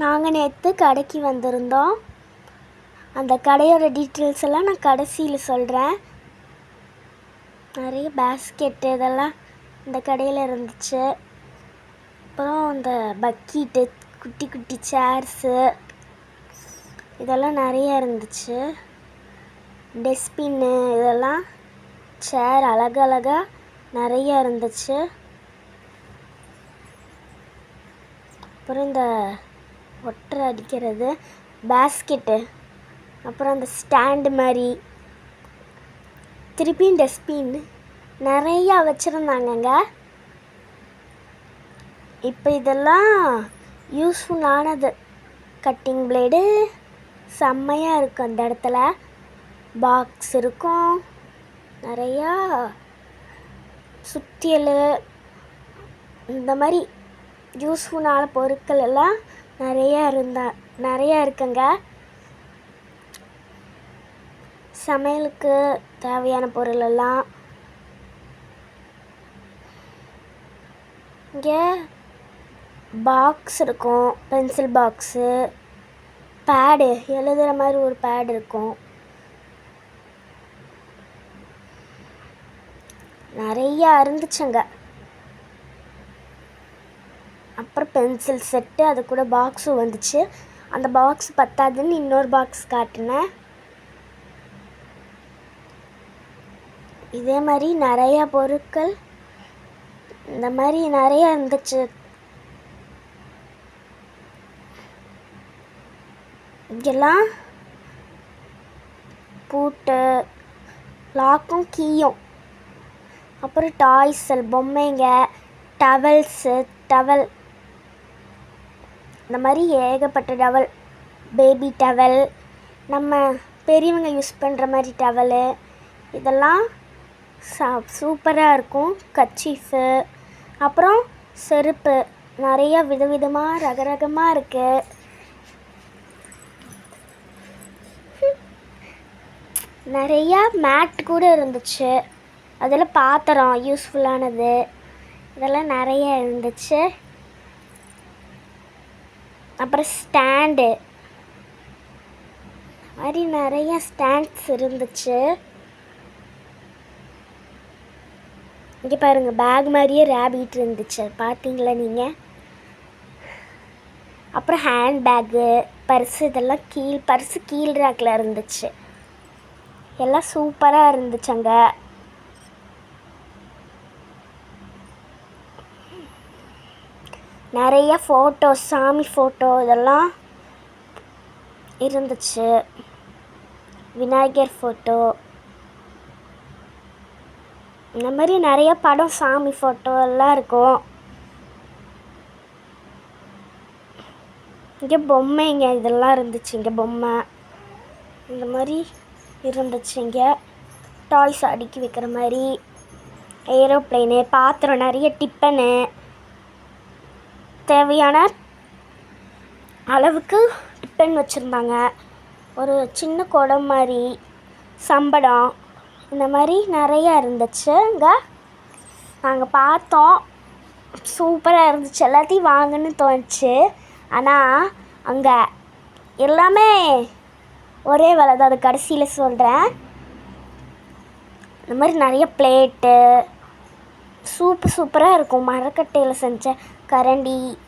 நாங்கள் நேற்று கடைக்கு வந்திருந்தோம். அந்த கடையோட டீட்டெயில்ஸ் எல்லாம் நான் கடைசியில் சொல்கிறேன் நிறைய பேஸ்கெட்டு இதெல்லாம் இந்த கடையில் இருந்துச்சு. அப்புறம் இந்த பக்கெட்டு குட்டி குட்டி சேர்ஸு இதெல்லாம் நிறைய இருந்துச்சு. டஸ்ட்பின்னு இதெல்லாம் சேர் அழகழகாக நிறைய இருந்துச்சு. அப்புறம் இந்த ஒட்டரை அடிக்கிறது பேஸ்கெட்டு அப்புறம் அந்த ஸ்டாண்டு மாதிரி. திருப்பியும் டஸ்ட்பின் நிறையா வச்சுருந்தாங்கங்க. இப்போ இதெல்லாம் யூஸ்ஃபுல்லானது கட்டிங் பிளேடு செம்மையாக இருக்கும் அந்த இடத்துல. பாக்ஸ் இருக்கும். நிறையா சுத்தியல். இந்த மாதிரி யூஸ்ஃபுல்லான பொருட்கள் எல்லாம் நிறையா இருந்தா நிறையா இருக்குங்க. சமையலுக்கு தேவையான பொருள் எல்லாம் இங்கே பாக்ஸ் இருக்கும் பென்சில் பாக்ஸு பேடு எழுதுகிற மாதிரி ஒரு பேடு இருக்கும். நிறையா இருந்துச்சுங்க அப்புறம் பென்சில் செட்டு அது கூட பாக்ஸும் வந்துச்சு. அந்த பாக்ஸ் பத்தாதுன்னு இன்னொரு பாக்ஸ் காட்டினேன். இதே மாதிரி நிறையா பொருட்கள் இந்த மாதிரி நிறைய இருந்துச்சு. இங்கெல்லாம் பூட்டு லாக்கும் கீயும். அப்புறம் டாய்ஸல் பொம்மைங்க டவல்ஸு டவல் இந்த மாதிரி ஏகப்பட்ட டவல் பேபி டவல் நம்ம பெரியவங்க யூஸ் பண்ணுற மாதிரி டவலு இதெல்லாம் சா சூப்பராக இருக்கும். கச்சீஃபு அப்புறம் செருப்பு. நிறைய விதவிதமாக ரகரகமாக இருக்குது நிறையா மேட் கூட இருந்துச்சு. அதில் பாத்திரம் யூஸ்ஃபுல்லானது இதெல்லாம் நிறைய இருந்துச்சு. அப்புறம் ஸ்டாண்டு. மாதிரி நிறைய ஸ்டாண்ட்ஸ் இருந்துச்சு. இங்கே பாருங்கள் பேக் மாதிரியே ரேபிட் இருந்துச்சு. பார்த்தீங்களா நீங்கள் அப்புறம் ஹேண்ட் பேக்கு பர்ஸு இதெல்லாம் கீழ் பர்ஸு கீழ் ரேக்கில் இருந்துச்சு. எல்லாம் சூப்பராக இருந்துச்சு அங்கே. நிறைய ஃபோட்டோ சாமி ஃபோட்டோ இதெல்லாம் இருந்துச்சு. விநாயகர் ஃபோட்டோ இந்த மாதிரி நிறைய படம் சாமி ஃபோட்டோ எல்லாம் இருக்கும். இங்கே பொம்மைங்க இதெல்லாம் இருந்துச்சு. இங்கே பொம்மை. இந்த மாதிரி இருந்துச்சு இங்கே. டாய்ஸ் அடுக்கி வைக்கிற மாதிரி. ஏரோப்ளைனு பாத்திரம் நிறைய டிப்பனு தேவையான அளவுக்கு டிப்பன் வச்சுருந்தாங்க. ஒரு சின்ன குடம் மாதிரி சம்படம் இந்த மாதிரி நிறையா இருந்துச்சு. இங்கே நாங்கள் பார்த்தோம். சூப்பராக இருந்துச்சு. எல்லாத்தையும் வாங்கன்னு தோணுச்சு. ஆனால் அங்கே எல்லாமே ஒரே விலை தான். அது கடைசியில் சொல்கிறேன் இந்த மாதிரி நிறைய பிளேட்டு சூப்பர் சூப்பராக இருக்கும். மரக்கட்டையில் செஞ்ச கரண்டி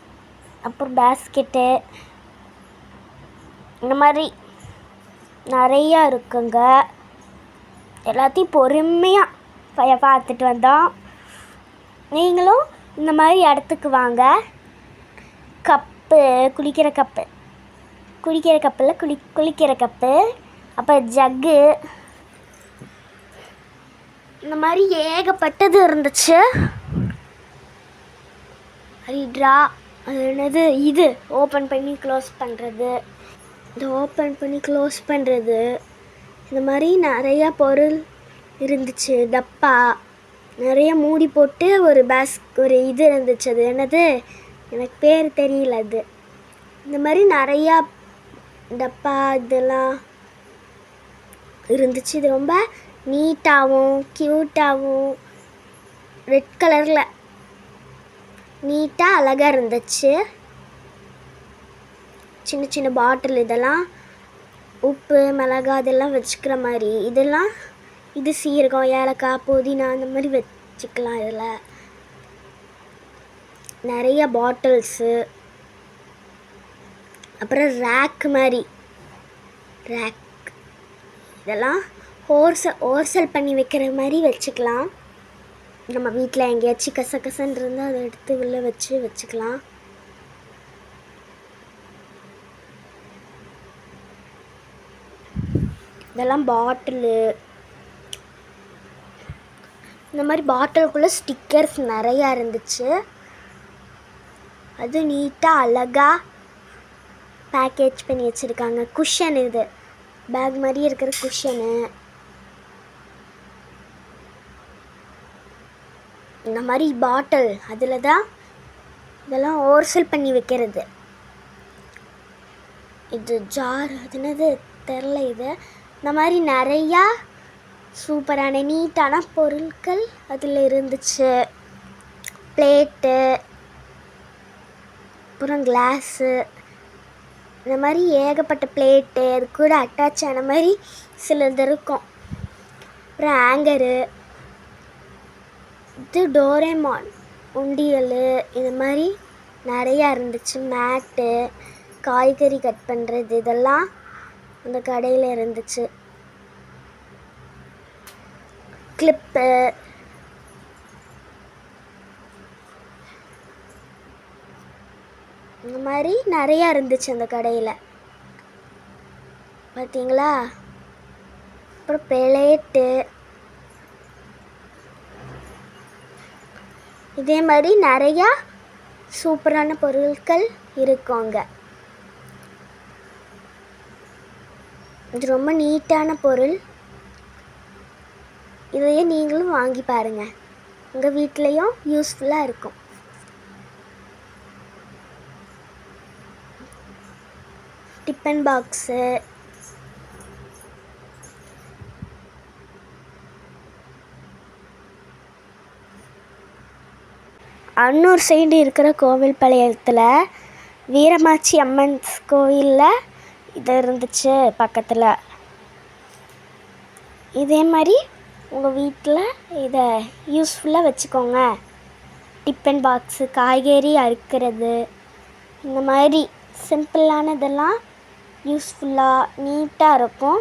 அப்புறம் பேஸ்கெட்டு இந்த மாதிரி நிறையா இருக்குங்க. எல்லாத்தையும் பொறுமையாக பார்த்துட்டு வந்தோம். நீங்களும் இந்த மாதிரி இடத்துக்கு வாங்க. கப்பு குளிக்கிற கப்பு. குளிக்கிற கப்பில் குளி குளிக்கிற கப்பு. அப்புறம் ஜக்கு இந்த மாதிரி ஏகப்பட்டது இருந்துச்சு. ட்ரா அது என்னது? இது ஓப்பன் பண்ணி க்ளோஸ் பண்ணுறது இந்த ஓப்பன் பண்ணி க்ளோஸ் பண்ணுறது இந்த மாதிரி நிறையா பொருள் இருந்துச்சு. டப்பா. நிறைய மூடி போட்டு ஒரு பேஸ் ஒரு இது இருந்துச்சு. அது என்னது? எனக்கு பேர் தெரியல அது. இந்த மாதிரி நிறையா டப்பா இதெல்லாம் இருந்துச்சு. இது ரொம்ப நீட்டாகவும் க்யூட்டாகவும் ரெட் கலரில் நீட்டாக அழகாக இருந்துச்சு. சின்ன சின்ன பாட்டில் இதெல்லாம் உப்பு மிளகா இதெல்லாம் வச்சுக்கிற மாதிரி. இதெல்லாம் இது சீரகம் ஏலக்காய் புதினா அந்த மாதிரி வச்சுக்கலாம் இதில். நிறைய பாட்டில்ஸு. அப்புறம் ரேக் மாதிரி. ரேக் இதெல்லாம் ஹோர்சல் ஹோர்சல் பண்ணி வைக்கிற மாதிரி வச்சுக்கலாம். நம்ம வீட்டில் எங்கேயாச்சும் கசகசன்னு இருந்தால் அதை எடுத்து உள்ளே வச்சு வச்சுக்கலாம். இதெல்லாம் பாட்டிலு. இந்த மாதிரி பாட்டிலுக்குள்ளே ஸ்டிக்கர்ஸ் நிறையா இருந்துச்சு. அது நீட்டாக அழகாக பேக்கேஜ் பண்ணி வச்சுருக்காங்க. குஷன் இது. பேக் மாதிரி இருக்கிற குஷனு இந்த மாதிரி பாட்டில் அதில் தான் இதெல்லாம் ஓர்சல் பண்ணி வைக்கிறது. இது ஜார் அதுனது என்னது? தெரில இது. இந்த மாதிரி நிறையா சூப்பரான நீட்டான பொருட்கள் அதில் இருந்துச்சு. பிளேட்டு அப்புறம் கிளாஸு இந்த மாதிரி ஏகப்பட்ட பிளேட்டு அது கூட அட்டாச் ஆன மாதிரி சிலது இருக்கும். அப்புறம் ஆங்கரு இது டோரேமான் உண்டியல் இந்த மாதிரி நிறையா இருந்துச்சு. மேட்டு காய்கறி கட் பண்ணுறது இதெல்லாம் அந்த கடையில் இருந்துச்சு. கிளிப்பு. இந்த மாதிரி நிறையா இருந்துச்சு அந்த கடையில். பார்த்தீங்களா அப்புறம் பிளேட்டு. இதே மாதிரி நிறையா சூப்பரான பொருட்கள் இருக்கும் அங்கே இது ரொம்ப நீட்டான பொருள். இதையே நீங்களும் வாங்கி பாருங்கள் உங்கள் வீட்லேயும் யூஸ்ஃபுல்லாக இருக்கும். டிஃபன் பாக்ஸு அன்னூர் சைடு இருக்கிற கோவில்பாளையத்தில் வீரமாச்சி அம்மன் கோவிலில் இது இருந்துச்சு பக்கத்தில். இதே மாதிரி உங்கள் வீட்டில் இதை யூஸ்ஃபுல்லாக வச்சுக்கோங்க. டிஃபன் பாக்ஸு காய்கறி அறுக்கிறது இந்த மாதிரி சிம்பிளானதெல்லாம் யூஸ்ஃபுல்லாக நீட்டாக இருக்கும்.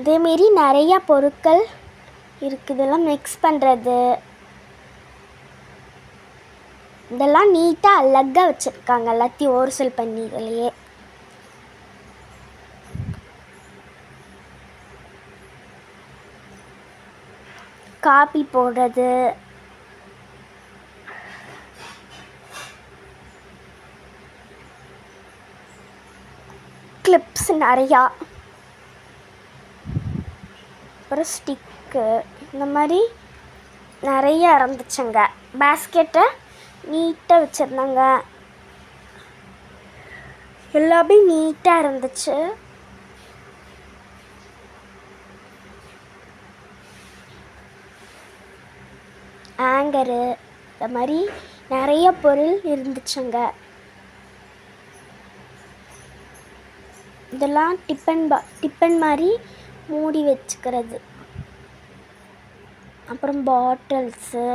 இதேமாரி நிறையா பொருட்கள் இருக்குது இதெல்லாம் மிக்ஸ் பண்ணுறது இதெல்லாம் நீட்டாக அழகாக வச்சுருக்காங்க எல்லாத்தையும் ஓரசல் பண்ணி இதுலையே காப்பி போடுறது. கிளிப்ஸ் நிறையா. அப்புறம் ஸ்டிக்கு இந்த மாதிரி நிறைய இறந்துச்சுங்க பேஸ்கெட்டை நீட்டாக வச்சுருந்தாங்க. எல்லாமே நீட்டாக இருந்துச்சு. ஆங்கரு இந்த மாதிரி நிறைய பொருள் இருந்துச்சுங்க. இதெல்லாம் டிஃபன் பா டிஃபன் மாதிரி மூடி வச்சுக்கிறது. அப்புறம் பாட்டில்ஸு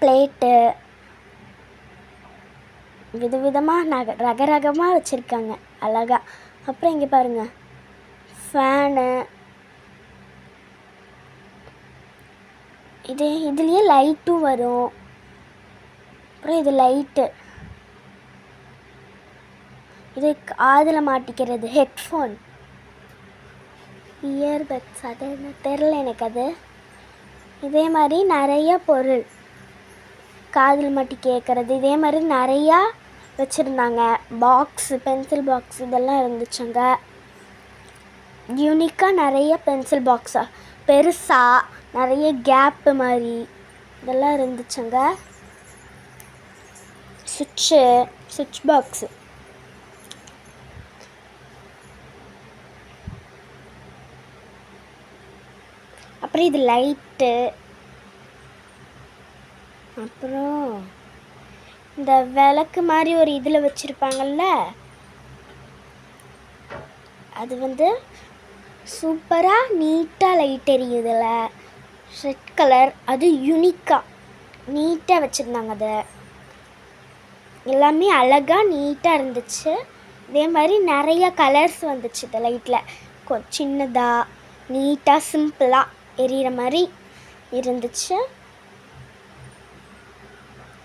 பிளேட்டு விதவிதமாக நக ரக ரகமாக வச்சுருக்காங்க அழகாக அப்புறம் இங்கே பாருங்கள் ஃபேனு. இது இதுலேயே லைட்டும் வரும். அப்புறம் இது லைட்டு. இது காதில் மாட்டிக்கிறது ஹெட்ஃபோன். இயர்பட்ஸ் அது என்ன? தெரில எனக்கு அது. இதே மாதிரி நிறைய பொருள். காதில் மாட்டி கேட்குறது இதே மாதிரி நிறையா வச்சுருந்தாங்க. பாக்ஸு பென்சில் பாக்ஸ் இதெல்லாம் இருந்துச்சுங்க. யூனிக்காக நிறைய பென்சில் பாக்ஸாக பெருசாக நிறைய கேப்பு மாதிரி இதெல்லாம் இருந்துச்சுங்க. சுவிட்சு சுவிட்ச் பாக்ஸு அப்புறம் இது லைட்டு அப்புறம் இந்த விளக்கு மாதிரி ஒரு இதில் வச்சுருப்பாங்கல்ல? அது வந்து சூப்பராக நீட்டாக லைட் எரியுதுல. ரெட் கலர் அது யூனிக்காக நீட்டாக வச்சுருந்தாங்க அதை. எல்லாமே அழகாக நீட்டாக இருந்துச்சு. இதே மாதிரி நிறைய கலர்ஸ் வந்துச்சு இந்த லைட்டில் கொ சின்னதாக நீட்டாக சிம்பிளாக எரியிற மாதிரி இருந்துச்சு.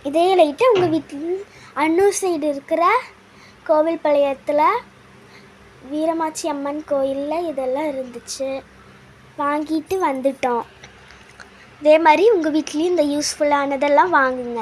இதே லைட்டு உங்கள் வீட்டில் அன்னூர் சைடு இருக்கிற கோவில்பாளையத்தில் வீரமாச்சி அம்மன் கோயிலில் இதெல்லாம் இருந்துச்சு. வாங்கிட்டு வந்துட்டோம். இதே மாதிரி உங்கள் வீட்லேயும் இந்த யூஸ்ஃபுல்லானதெல்லாம் வாங்குங்க.